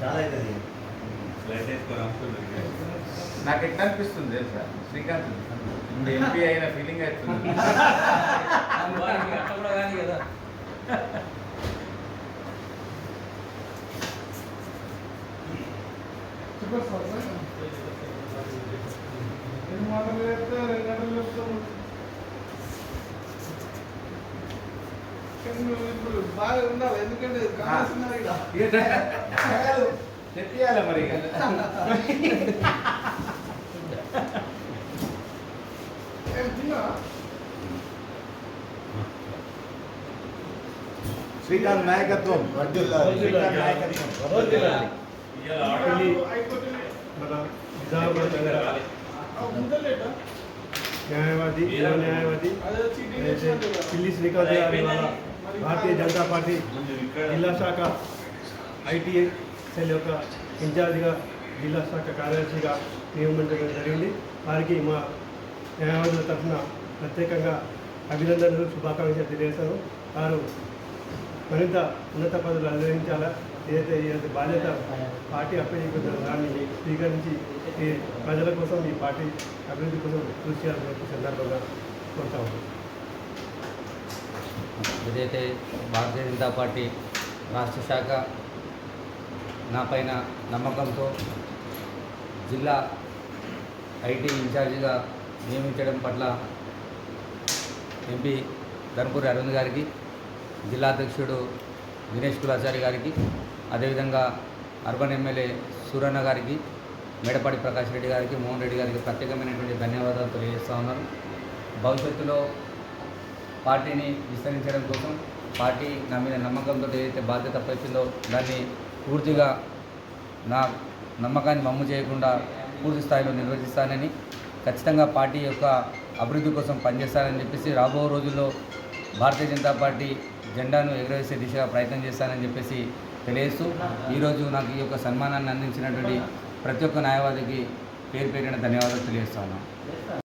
చాలా అవుతుంది నాకు ఎట్లా అనిపిస్తుంది తెలుసా శ్రీకాంత్ ఇప్పుడు ఎంపీ అయిన ఫీలింగ్ అవుతుంది ఇప్పుడు బాగా ఉండాలి ఎందుకంటే కాంగ్రెస్ ఉన్నారు ఈడ. చెప్పాలి మరి ఇక. ఏం తిన్నావా? శ్రీకాంత్ నాయకత్వం శ్రీకాంత్ నాయకత్వం న్యాయవాది యువ న్యాయవాది. పిల్లి శ్రీకాంత్ గారి వల్ల భారతీయ జనతా పార్టీ జిల్లా శాఖ ఐటీఐ సెల్ యొక్క ఇన్ఛార్జిగా జిల్లా శాఖ కార్యదర్శిగా నియమించడం జరిగింది. వారికి మా న్యాయవాదుల తరఫున ప్రత్యేకంగా అభినందనలు శుభాకాంక్షలు తెలియజేస్తాను. వారు మరింత ఉన్నత పదవులు అలంకరించాలా ఏదైతే ఏదైతే బాధ్యత పార్టీ అప్పగించుకుంటుందో దాన్ని స్వీకరించి ఈ ప్రజల కోసం ఈ పార్టీ అభివృద్ధి కోసం కృషి చేయాలని సందర్భంగా కోరుతా ఉన్నాం ఏదైతే భారతీయ జనతా పార్టీ రాష్ట్ర శాఖ నా పైన నమ్మకంతో జిల్లా ఐటీ ఇన్ఛార్జిగా నియమించడం పట్ల ఎంపీ ధర్మపురి అరవింద్ గారికి జిల్లా అధ్యక్షుడు దినేష్ కులాచారి గారికి అదేవిధంగా అర్బన్ ఎమ్మెల్యే సూరన్న గారికి మేడపాటి ప్రకాష్ రెడ్డి గారికి మోహన్ రెడ్డి గారికి ప్రత్యేకమైనటువంటి ధన్యవాదాలు తెలియజేస్తా ఉన్నాను. భవిష్యత్తులో పార్టీని విస్తరించడం కోసం పార్టీ నా మీద నమ్మకంతో ఏదైతే బాధ్యత అప్పగించిందో దాన్ని పూర్తిగా నా నమ్మకాన్ని మమ్ము చేయకుండా పూర్తి స్థాయిలో నిర్వహిస్తానని ఖచ్చితంగా పార్టీ యొక్క అభివృద్ధి కోసం పనిచేస్తానని చెప్పేసి రాబో రోజుల్లో భారతీయ జనతా పార్టీ జెండాను ఎగురవేసే దిశగా ప్రయత్నం చేస్తానని చెప్పేసి తెలియజేస్తూ ఈరోజు నాకు ఈ యొక్క సన్మానాన్ని అందించినటువంటి ప్రతి ఒక్క న్యాయవాదికి పేరు పేరిన ధన్యవాదాలు తెలియజేస్తా ఉన్నాను